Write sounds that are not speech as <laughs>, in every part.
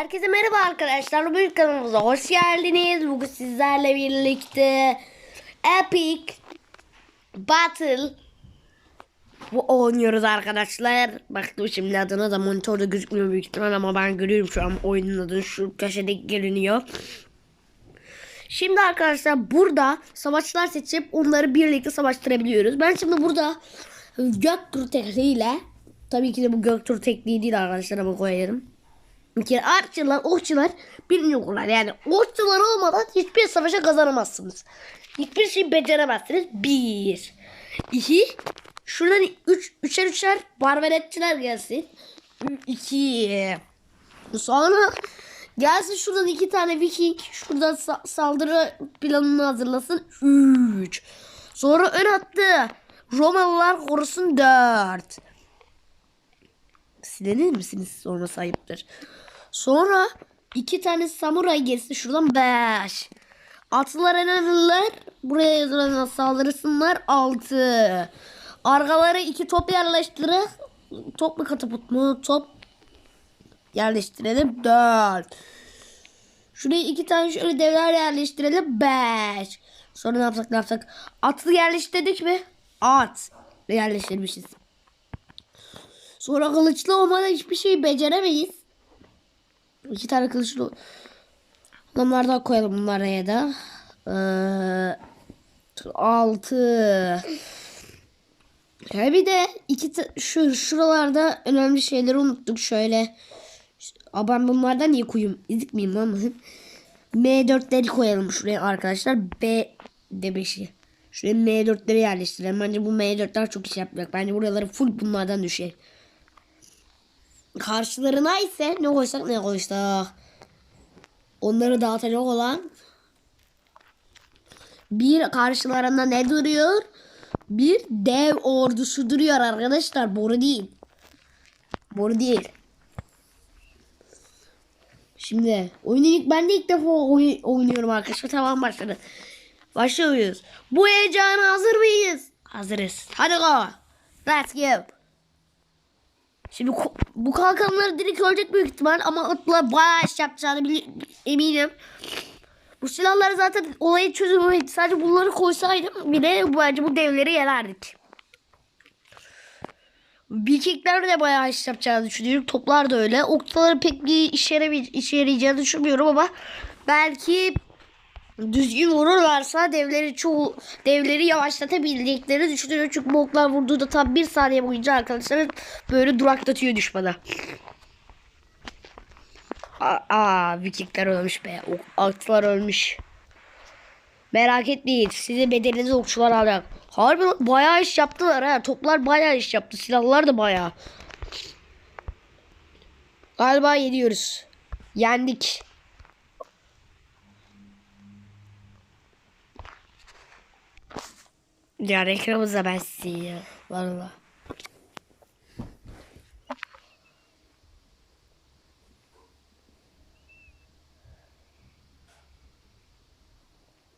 Herkese merhaba arkadaşlar. Bu kanalımıza hoş geldiniz. Bugün sizlerle birlikte Epic Battle bu oynuyoruz arkadaşlar. Baktım şimdi adına da monitörde gözükmüyor büyük ihtimal ama ben görüyorum şu an oyunun adını şu köşede görünüyor. Şimdi arkadaşlar burada savaşçılar seçip onları birlikte savaştırabiliyoruz. Ben şimdi burada Göktürk tekniğiyle tabii ki de bu Göktürk tekniği değil arkadaşlar ama koyarım. Bir kere archerlar, okçular bilmiyorlar. Yani okçular olmadan hiçbir savaşa kazanamazsınız. Hiçbir şey beceremezsiniz. Bir. İki. Şuradan üç, üçer üçer barbaretçiler gelsin. İki. Sonra gelsin şuradan iki tane viking. Şuradan sa- saldırı planını hazırlasın. Üç. Sonra ön attı. Romalılar korusun dört. Silenir misiniz? Sonra sayıptır. Sonra iki tane samuray gelsin şuradan beş. Atlılar önemliler. Buraya saldırısınlar altı. Arkalara iki top yerleştirin. Top mu katapult mu? Top yerleştirelim dört. Şuraya iki tane şöyle devler yerleştirelim beş. Sonra ne yapsak ne yapsak? Atlı yerleştirdik mi? At yerleştirmişiz. Sonra kılıçlı olmadan hiçbir şey beceremeyiz. İki tane kılıçlı adamlardan koyalım bunlara da. Ee, altı. Ya bir de iki şu şuralarda önemli şeyleri unuttuk şöyle. Aa, ben bunlardan niye koyayım? İzik miyim lan? <laughs> M4'leri koyalım şuraya arkadaşlar. B de 5'i. Şuraya M4'leri yerleştirelim. Bence bu M4'ler çok iş yapacak. Bence buraları full bunlardan düşer. Karşılarına ise ne koysak ne koysak. Onları dağıtacak olan bir karşılarında ne duruyor? Bir dev ordusu duruyor arkadaşlar. Boru değil. Boru değil. Şimdi oyunu ilk ben de ilk defa oy- oynuyorum arkadaşlar. Tamam başladı. Başlıyoruz. Bu heyecana hazır mıyız? Hazırız. Hadi go. Let's go. Şimdi bu kalkanları direkt ölecek büyük ihtimal ama atlar bayağı iş yapacağını eminim. Bu silahları zaten olayı çözümü sadece bunları koysaydım bile bence bu devleri yenerdik. Vikingler de bayağı iş yapacağını düşünüyorum. Toplar da öyle. Oktaları pek bir işe, işe yarayacağını düşünmüyorum ama belki düzgün vururlarsa devleri çoğu devleri yavaşlatabildiklerini düşünüyorum. Çünkü bu oklar vurduğunda tam bir saniye boyunca arkadaşlar böyle duraklatıyor düşmana. Aa, aa Vikingler ölmüş be. Atlar ölmüş. Merak etmeyin. Size bedelinizi okçular alacak. Harbi bayağı iş yaptılar ha. Toplar bayağı iş yaptı. Silahlar da bayağı. Galiba yeniyoruz. Yendik. Ya reklamıza bensin ya. Valla.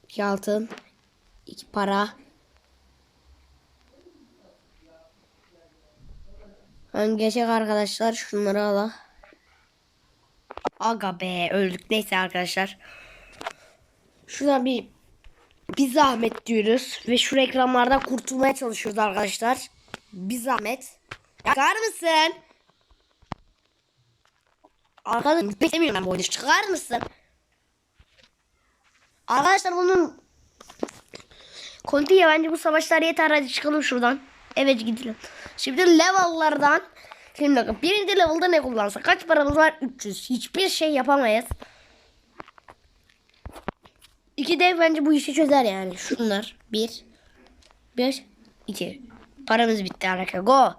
İki altın. iki para. Ben geçecek arkadaşlar. Şunları ala. Aga be öldük. Neyse arkadaşlar. Şuradan bir bir zahmet diyoruz ve şu reklamlardan kurtulmaya çalışıyoruz arkadaşlar. Bir zahmet. Çıkar mısın? Arkadaşlar beklemiyorum ben bu oyunu. Çıkar mısın? Arkadaşlar bunun Kontiye bence bu savaşlar yeter hadi çıkalım şuradan. Evet gidelim. Şimdi level'lardan Şimdi bakın birinci level'da ne kullansak kaç paramız var 300 hiçbir şey yapamayız. İki dev bence bu işi çözer yani. Şunlar. Bir. Bir. iki. Paramız bitti arkadaşlar. Go.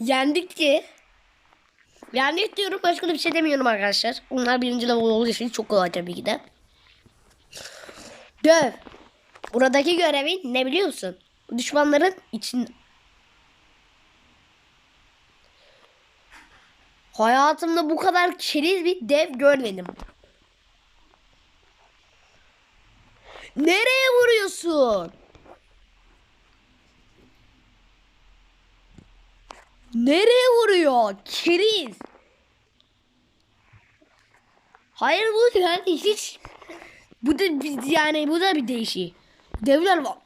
Yendik ki. Yendik diyorum. Başka da bir şey demiyorum arkadaşlar. Onlar birinci level olduğu için çok kolay tabii ki de. Döv. Buradaki görevin ne biliyor musun? Düşmanların için Hayatımda bu kadar keriz bir dev görmedim. Nereye vuruyorsun? Nereye vuruyor? Keriz. Hayır bu yani hiç bu da bir- yani bu da bir değişik. Devler var.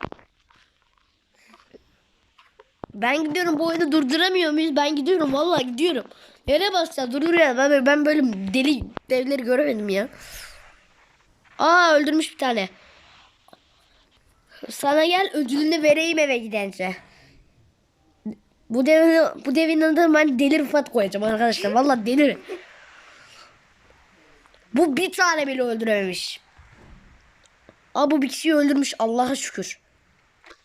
Ben gidiyorum bu oyunu durduramıyor muyuz? Ben gidiyorum vallahi gidiyorum. Nereye basacağız? Durduruyor. Ben böyle, ben böyle deli devleri göremedim ya. Aa öldürmüş bir tane. Sana gel ödülünü vereyim eve gidince. Bu devin, bu devin adını ben Deli Rıfat koyacağım arkadaşlar. Vallahi deli. Bu bir tane bile öldürememiş. Aa bu bir kişiyi öldürmüş Allah'a şükür.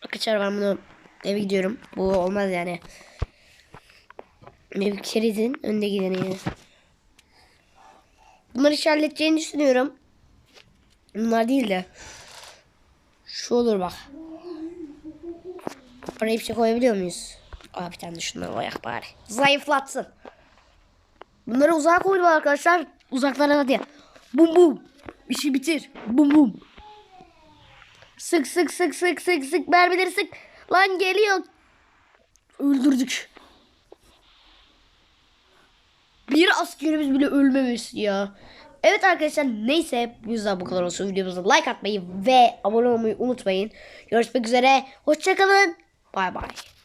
Arkadaşlar ben bunu eve gidiyorum. Bu olmaz yani. Ev kerizin önde gideni. Bunları iş halledeceğini düşünüyorum. Bunlar değil de. Şu olur bak. Oraya bir şey koyabiliyor muyuz? Aa bir tane de şundan koyak bari. Zayıflatsın. Bunları uzağa koydum arkadaşlar. Uzaklara hadi. Bum bum. İşi bitir. Bum bum. Sık sık sık sık sık sık mermileri sık. Lan geliyor. Öldürdük. Bir askerimiz bile ölmemiş ya. Evet arkadaşlar neyse bu yüzden bu kadar olsun. Videomuza like atmayı ve abone olmayı unutmayın. Görüşmek üzere. Hoşçakalın. Bay bay.